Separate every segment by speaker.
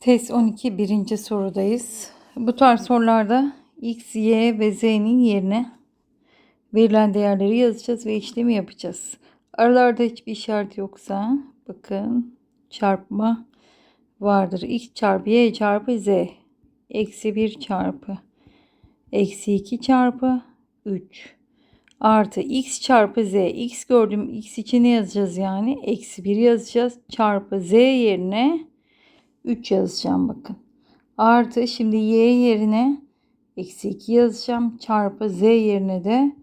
Speaker 1: Test 12 birinci sorudayız. Bu tarz sorularda x, y ve z'nin yerine verilen değerleri yazacağız ve işlemi yapacağız. Aralarda hiçbir işaret yoksa bakın çarpma vardır. x çarpı y çarpı z eksi 1 çarpı eksi 2 çarpı 3 artı x çarpı z. x gördüm x için ne yazacağız yani? Eksi 1 yazacağız. Çarpı z yerine 3 yazacağım bakın. Artı şimdi y yerine eksi 2 yazacağım. Çarpı z yerine de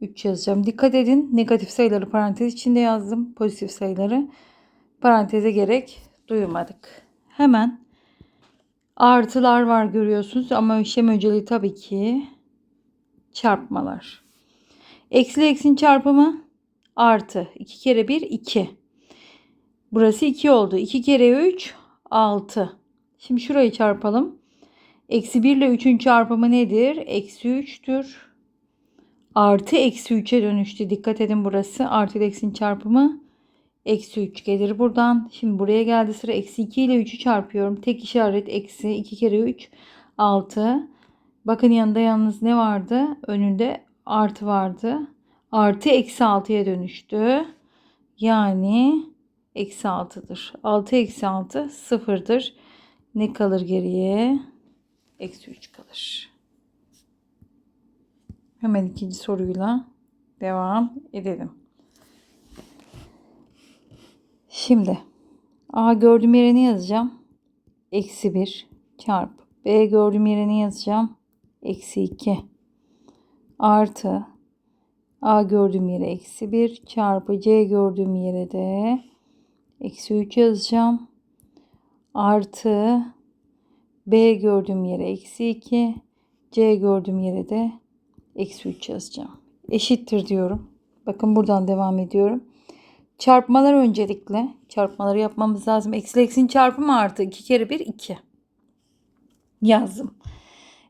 Speaker 1: 3 yazacağım. Dikkat edin negatif sayıları parantez içinde yazdım. Pozitif sayıları paranteze gerek duymadık. Hemen artılar var görüyorsunuz ama işlem önceliği tabii ki çarpmalar. Eksi eksin çarpımı artı. 2 kere 1 2. Burası 2 oldu. 2 kere 3 6. Şimdi şurayı çarpalım. Eksi 1 ile 3'ün çarpımı nedir? Eksi 3'tür. Artı eksi 3'e dönüştü. Dikkat edin burası. Artı ile eksin çarpımı eksi 3 gelir buradan. Şimdi buraya geldi sıra. Eksi 2 ile 3'ü çarpıyorum. Tek işaret eksi 2 kere 3 6. Bakın yanında yalnız ne vardı? Önünde artı vardı. Artı eksi 6'ya dönüştü. Yani eksi 6'dır. 6 eksi 6 sıfırdır. Ne kalır geriye? Eksi 3 kalır. Hemen ikinci soruyla devam edelim. Şimdi A gördüğüm yere ne yazacağım? Eksi 1 çarpı. B gördüğüm yere ne yazacağım? Eksi 2 artı A gördüğüm yere eksi 1 çarpı C gördüğüm yere de eksi 3 yazacağım. Artı B gördüğüm yere eksi 2 C gördüğüm yere de eksi 3 yazacağım. Eşittir diyorum. Bakın buradan devam ediyorum. Çarpmalar öncelikle. Çarpmaları yapmamız lazım. Eksi eksin çarpımı artı 2 kere 1 2. Yazdım.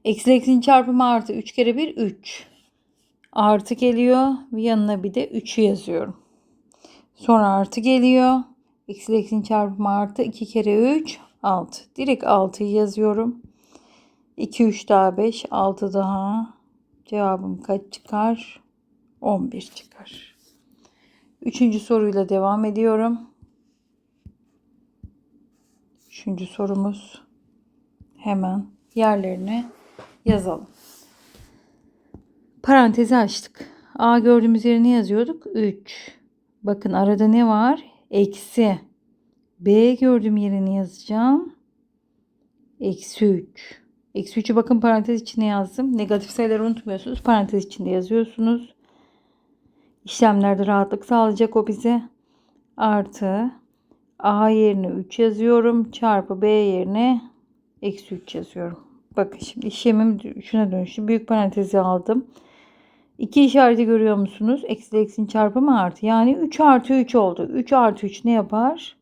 Speaker 1: Eksi eksin çarpımı artı 3 kere 1 3. Artı geliyor. Yanına bir de 3'ü yazıyorum. Sonra artı geliyor. Eksi eksin çarpımı artı 2 kere 3 6. Direkt 6'yı yazıyorum. 2 3 daha 5 6 daha. Cevabım kaç çıkar? 11 çıkar. Üçüncü soruyla devam ediyorum. Üçüncü sorumuz hemen yerlerine yazalım. Parantezi açtık. A gördüğümüz yerine yazıyorduk. 3. Bakın arada ne var? Eksi. B gördüğüm yerine yazacağım. Eksi 3. Eksi 3'ü bakın parantez içine yazdım. Negatif sayıları unutmuyorsunuz. Parantez içinde yazıyorsunuz. İşlemlerde rahatlık sağlayacak o bize. Artı A yerine 3 yazıyorum. Çarpı B yerine eksi 3 yazıyorum. Bakın şimdi işlemim şuna dönüştü. Büyük parantezi aldım. İki işareti görüyor musunuz? Eksi eksin çarpımı artı. Yani 3 artı 3 oldu. 3 artı 3 ne yapar?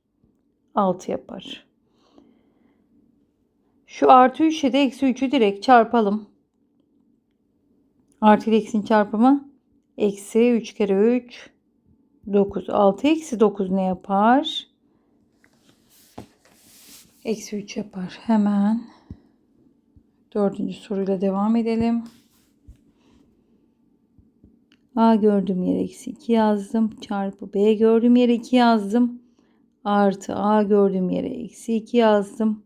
Speaker 1: 6 yapar. Şu artı 3 ile de eksi 3'ü direkt çarpalım. Artı ile eksin çarpımı eksi 3 kere 3 9. 6 eksi 9 ne yapar? Eksi 3 yapar. Hemen dördüncü soruyla devam edelim. A gördüğüm yere eksi 2 yazdım. Çarpı B gördüğüm yere 2 yazdım. Artı A gördüğüm yere eksi 2 yazdım.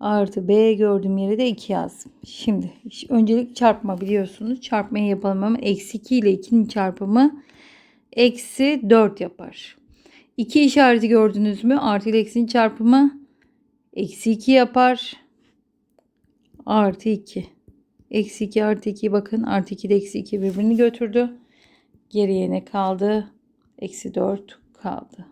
Speaker 1: Artı B gördüğüm yere de 2 yazdım. Şimdi öncelik çarpma biliyorsunuz. Çarpmayı yapalım ama eksi 2 ile 2'nin çarpımı eksi 4 yapar. 2 işareti gördünüz mü? Artı ile eksinin çarpımı eksi 2 yapar. Artı 2. Eksi 2 artı 2 bakın. Artı 2 de eksi 2 birbirini götürdü. Geriye ne kaldı? Eksi 4 kaldı.